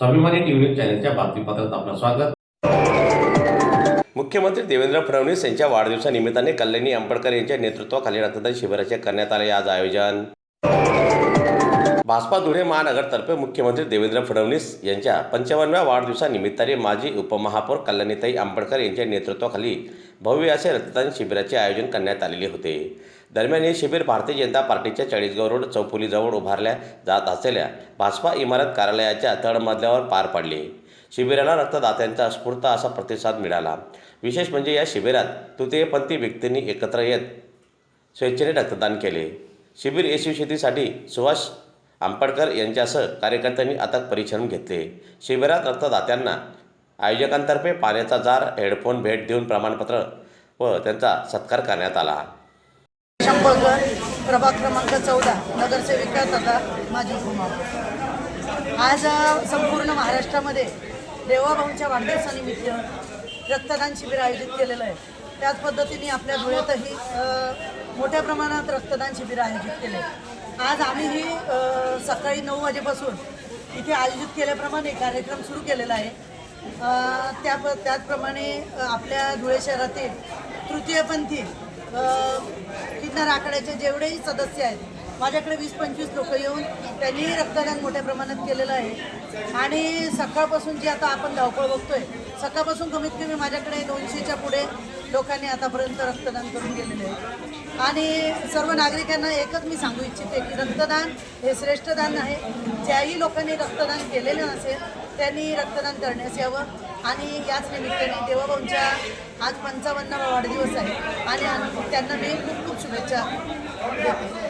स्वाभिमानी TV news चॅनलच्या बातमीपत्रात आपलं स्वागत. मुख्यमंत्री देवेंद्र फडणवीस यांच्या वाढदिवसानिमित्ताने कल्याणी आंबेडकर यांच्या नेतृत्वाखाली रक्तदान शिबिराचे करण्यात आले आज आयोजन. भाजपा धुळे महानगरतर्फे मुख्यमंत्री देवेंद्र फडणवीस यांच्या पंचावन्नव्या वाढदिवसानिमित्ताने माजी उपमहापौर कल्याणीताई आंबेडकर यांच्या नेतृत्वाखाली भव्य असे रक्तदान शिबिराचे आयोजन करण्यात आलेले होते. दरम्यान हे शिबिर भारतीय जनता पार्टीच्या चाळीसगाव रोड चौफुलीजवळ उभारल्या जात असलेल्या भाजपा इमारत कार्यालयाच्या तळमजल्यावर पार पडले. शिबिराला रक्तदात्यांचा स्फूर्त असा प्रतिसाद मिळाला. विशेष म्हणजे या शिबिरात तृतीयपंथी व्यक्तींनी एकत्र येत स्वेच्छेने रक्तदान केले. शिबिर यशस्वीसाठी सुभाष आंबडकर यांच्यासह कार्यकर्त्यांनी अथक परिश्रम घेतले. शिबिरात रक्तदात्यांना आयोजकांतर्फे पाण्याचा जार हेडफोन भेट देऊन प्रमाणपत्र व त्यांचा सत्कार करण्यात आला. शंभरगड प्रभाग क्रमांक चौदा नगरसेविका तथा माझी उपमाव आज संपूर्ण महाराष्ट्रामध्ये देवाभाऊंच्या वाढदिवसानिमित्त रक्तदान शिबिर आयोजित केलेलं आहे. त्याच पद्धतीने आपल्या धुळ्यातही मोठ्या प्रमाणात रक्तदान शिबिर आयोजित केले. आज आम्हीही सकाळी नऊ वाजेपासून इथे आयोजित केल्याप्रमाणे कार्यक्रम सुरू केलेला आहे. त्या त्याचप्रमाणे आपल्या धुळे शहरातील तृतीयपंथी किन्नर आखाड्याचे जेवढेही सदस्य आहेत माझ्याकडे वीस पंचवीस लोक येऊन त्यांनीही रक्तदान मोठ्या प्रमाणात केलेलं आहे. आणि सकाळपासून जी आता आपण धावपळ बघतोय सकाळपासून कमीत कमी माझ्याकडे दोनशेच्या पुढे लोकांनी आतापर्यंत रक्तदान करून गेलेले आहे आणि सर्व नागरिकांना एकच मी सांगू इच्छिते की रक्तदान हे श्रेष्ठदान आहे. ज्याही लोकांनी रक्तदान केलेलं नसेल त्यांनी रक्तदान करण्यास यावं आणि याच निमित्ताने देवाभाऊंच्या आज पंचावन्नावा वाढदिवस आहे. आणि त्यांना मी खूप खूप शुभेच्छा देते.